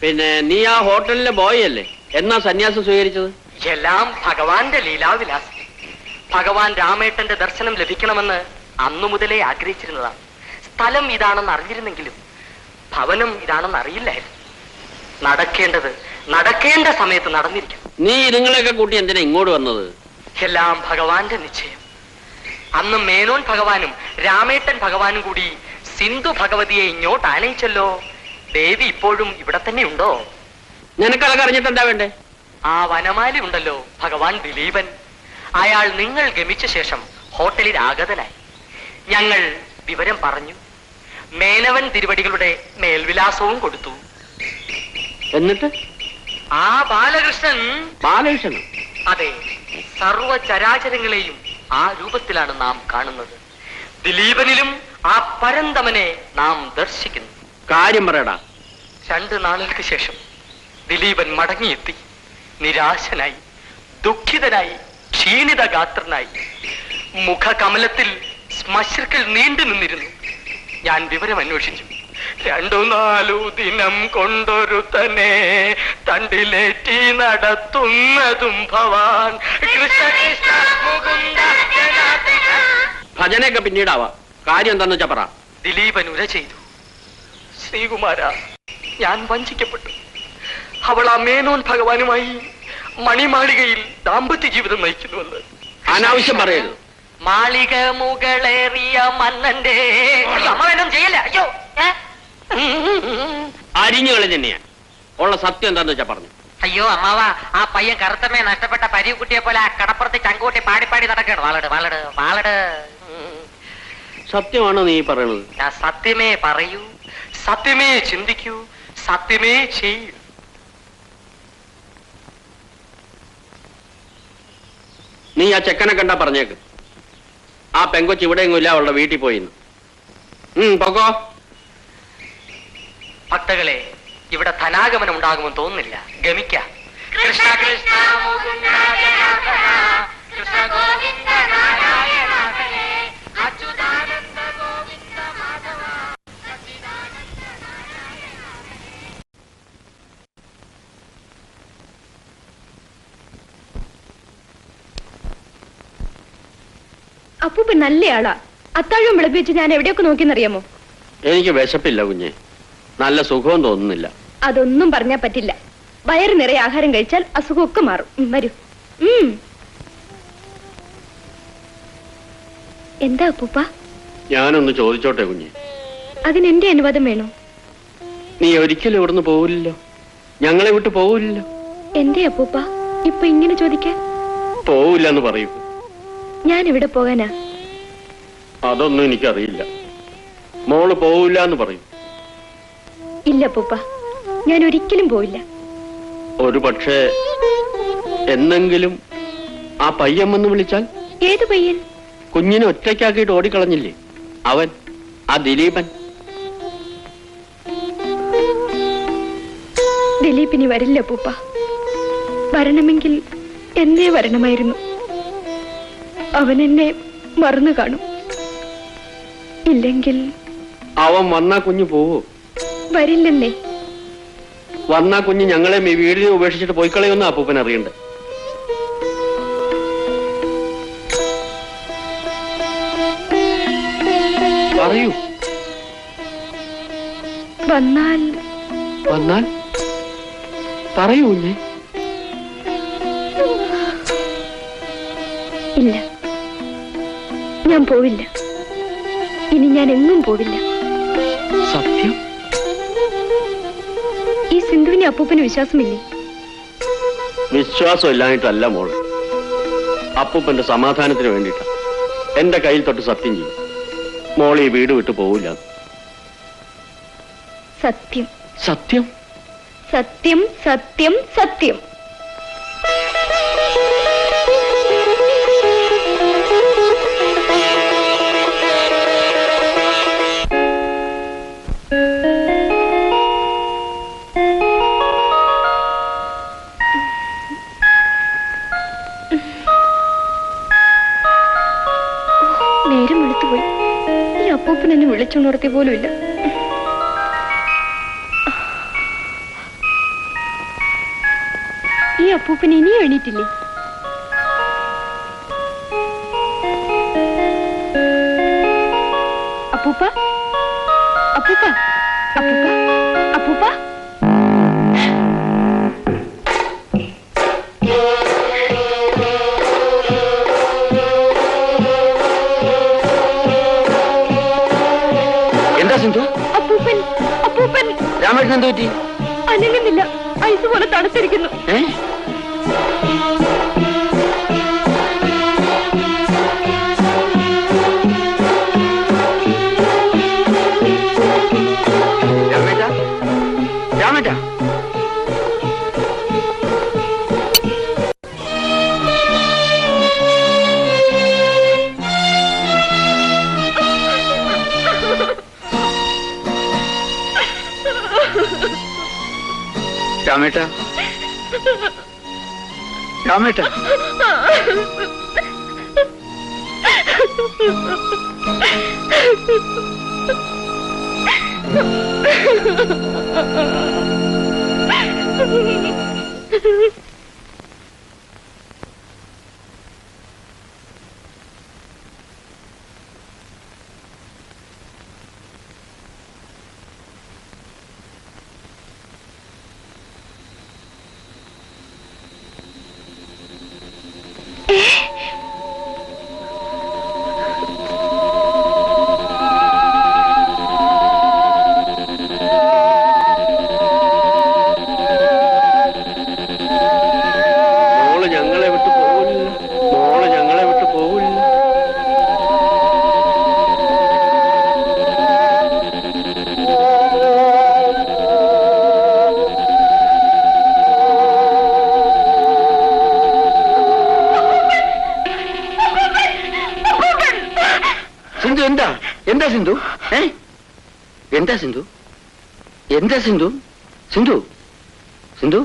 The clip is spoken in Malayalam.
പിന്നെ നീ ആ ഹോട്ടലിലെ ബോയ് അല്ലേ? എന്നാ സന്യാസം സ്വീകരിച്ചത്? എല്ലാം ഭഗവാന്റെ ലീലാവിലാസ്. ഭഗവാൻ രാമേട്ടന്റെ ദർശനം ലഭിക്കണമെന്ന് അന്നു മുതലേ ആഗ്രഹിച്ചിരുന്നതാണ്. സ്ഥലം ഇതാണെന്ന് അറിഞ്ഞിരുന്നെങ്കിലും ഭവനം ഇതാണെന്ന് അറിയില്ലായിരുന്നു. നടക്കേണ്ടത് നടക്കേണ്ട സമയത്ത് നടന്നിരിക്കും നീ നിങ്ങളെയൊക്കെ കൂട്ടി എന്തിനാ ഇങ്ങോട്ട് വന്നത്? എല്ലാം ഭഗവാന്റെ നിശ്ചയം. അന്ന് മേനോൻ ഭഗവാനും രാമേട്ടൻ ഭഗവാനും കൂടി സിന്ധു ഭഗവതിയെ ഇങ്ങോട്ട് ആനയിച്ചല്ലോ. ദേവി ഇപ്പോഴും ഇവിടെ തന്നെ ഉണ്ടോ? നിനക്കതൊക്കെ അറിഞ്ഞിട്ട് എന്താ വേണ്ടേ? ആ വനമാലി ഉണ്ടല്ലോ ഭഗവാൻ ദിലീപൻ. അയാൾ നിങ്ങൾ ഗമിച്ച ശേഷം ഹോട്ടലിൽ ആഗതനായി. ഞങ്ങൾ വിവരം പറഞ്ഞു. മേനവൻ തിരുവടികളുടെ മേൽവിലാസവും കൊടുത്തു. എന്നിട്ട്? ആ ബാലകൃഷ്ണൻ. ബാലകൃഷ്ണൻ അതെ സർവചരാചരങ്ങളെയും ആ രൂപത്തിലാണ് നാം കാണുന്നത്. ദിലീപനിലും ആ പരന്തമനെ നാം ദർശിക്കുന്നു. കാര്യം പറയടാ. രണ്ട് നാളുകൾക്ക് ശേഷം ദിലീപൻ മടങ്ങിയെത്തി. നിരാശനായി ദുഃഖിതനായി ക്ഷീണിത ഗാത്രനായി മുഖകമലത്തിൽ ശ്മശ്രുക്കൾ നീണ്ടു നിന്നിരുന്നു. ഞാൻ വിവരം അന്വേഷിച്ചു. രണ്ടു നാലു ദിനം കൊണ്ടൊരുത്തനെ തണ്ടിലേറ്റി നടത്തുന്നതും ഭവാൻ കൃഷ്ണ കൃഷ്ണ മുകുന്ദ. ഭജനയൊക്കെ പിന്നീടാവാ. കാര്യം എന്താന്ന് വെച്ചാ പറ. ദിലീപ് ഉര ചെയ്തു. ശ്രീകുമാര ഞാൻ വഞ്ചിക്കപ്പെട്ടു. അവൾ ആ മേനോൻ ഭഗവാനുമായി മണിമാളികയിൽ ദാമ്പത്യ ജീവിതം നയിക്കുന്നുവെന്ന്. അനാവശ്യം പറയരുത്. മാളിക മുകളേറിയ മന്നന്റെ സമാനം ചെയ്യല്ല? അയ്യോ? അരിഞ്ഞു കളഞ്ഞെന്നെയാ ഉള്ള സത്യം എന്താന്ന് വെച്ചാ പറഞ്ഞു. അയ്യോ അമ്മാവ ആ പയ്യൻ കറുത്തമ്മയെ നഷ്ടപ്പെട്ട പരികുട്ടിയെ പോലെ ആ കടപ്പുറത്ത് ചങ്കൂട്ടി പാടി പാടി നടക്കണം വാളട് വാളട് വാളട്. സത്യമാണോ നീ പറയണത്? ഞാൻ സത്യമേ പറയൂ സത്യമേ ചിന്തിക്കൂ സത്യമേ ചെയ്യൂ. നീ ആ ചെക്കനെ കണ്ടാ പറഞ്ഞേക്ക്. ആ പെങ്കൊച്ച് ഇവിടെ എങ്ങും ഇല്ല അവളുടെ വീട്ടിൽ പോയിന്ന് പൊക്കോ. ഭക്തകളെ ഇവിടെ ധനാഗമനം ഉണ്ടാകുമെന്ന് തോന്നുന്നില്ല. ഗമിക്ക. കൃഷ്ണ കൃഷ്ണ കൃഷ്ണ ഗോവിന്ദ അപ്പൂപ്പൻ നല്ലയാളാ. അത്താഴം വിളപ്പിച്ച് ഞാൻ എവിടെയൊക്കെ നോക്കിയെന്നറിയാമോ? എനിക്ക് വിശപ്പില്ല കുഞ്ഞെ. നല്ല സുഖവും തോന്നുന്നില്ല. അതൊന്നും പറഞ്ഞാ പറ്റില്ല. വയറ് നിറയെ ആഹാരം കഴിച്ചാൽ അസുഖമൊക്കെ മാറും. ഉം, വരൂ. ഉം. എന്താ അപ്പൂപ്പ? ഞാനൊന്ന് ചോദിച്ചോട്ടെ കുഞ്ഞെ. അതിന് എന്റെ അനുവാദം വേണോ? നീ ഒരിക്കലും ഇവിടുന്ന് പോവില്ലല്ലോ. ഞങ്ങളെ വിട്ട് പോവില്ലല്ലോ. എന്റെ അപ്പൂപ്പ? ഇപ്പൊ ഇങ്ങനെ ചോദിക്കാൻ? പോവില്ല എന്ന് പറയൂ. ഞാൻ എവിടെ പോകാനാ. അതൊന്നും എനിക്കറിയില്ല. മോൾ പോവില്ല എന്ന് പറയും. ഇല്ല പൂപ്പ ഞാൻ ഒരിക്കലും പോവില്ല. ഒരു പക്ഷേ എന്നെങ്കിലും ആ പയ്യമ്മെന്ന് വിളിച്ചാൽ? ഏത് പയ്യൻ? കുഞ്ഞിനെ ഒറ്റയ്ക്കാക്കിയിട്ട് ഓടിക്കളഞ്ഞില്ലേ? അവൻ ആ ദിലീപൻ. ദിലീപിനി വരില്ല പൂപ്പ. വരണമെങ്കിൽ എന്നേ വരണമായിരുന്നു. അവൻ എന്നെ മറന്നു കാണും. ഇല്ലെങ്കിൽ അവൻ വന്നാ കുഞ്ഞു പോവോ? വരില്ലെന്നേ. വന്നാ കുഞ്ഞ് ഞങ്ങളെ ഈ വീടിനെ ഉപേക്ഷിച്ചിട്ട് പോയിക്കളയൊന്നും അപ്പൂപ്പൻ അറിയണ്ട്? പറയൂ. വന്നാൽ വന്നാൽ? പറയൂ കുഞ്ഞെ. ഇല്ല. ഞാൻ പോവില്ല. ഇനി ഞാൻ എങ്ങും പോവില്ല. സത്യം? ഈ സിന്ധുവിനെ അപ്പൂപ്പന് വിശ്വാസമില്ലേ? വിശ്വാസം ഇല്ലാഞ്ഞിട്ടല്ല മോൾ അപ്പൂപ്പന്റെ സമാധാനത്തിന് വേണ്ടിയിട്ടാ. എന്റെ കയ്യിൽ തൊട്ട് സത്യം ചെയ്യും. മോൾ ഈ വീട് വിട്ടു പോവില്ല. സത്യം. സത്യം? സത്യം സത്യം സത്യം. നേരം വെളുത്തുപോയി ഈ അപ്പൂപ്പൻ എന്നെ വിളിച്ചുണർത്തി പോലും ഇല്ല. ഈ അപ്പൂപ്പൻ ഇനിയും എണീറ്റില്ലേ? സിന്ധു അപ്പൂപ്പൻ അപ്പൂപ്പൻ. എന്ത് പറ്റി? അനങ്ങുന്നില്ല. ഐസ് പോലെ തണുത്തിരിക്കുന്നു. രാമേട്ട രാമേട്ട മോള് Sindhu എന്താ? എന്താ സിന്ധു? ഏ? എന്താ സിന്ധു? എന്താ സിന്ധു? സിന്ധു? സിന്ധു?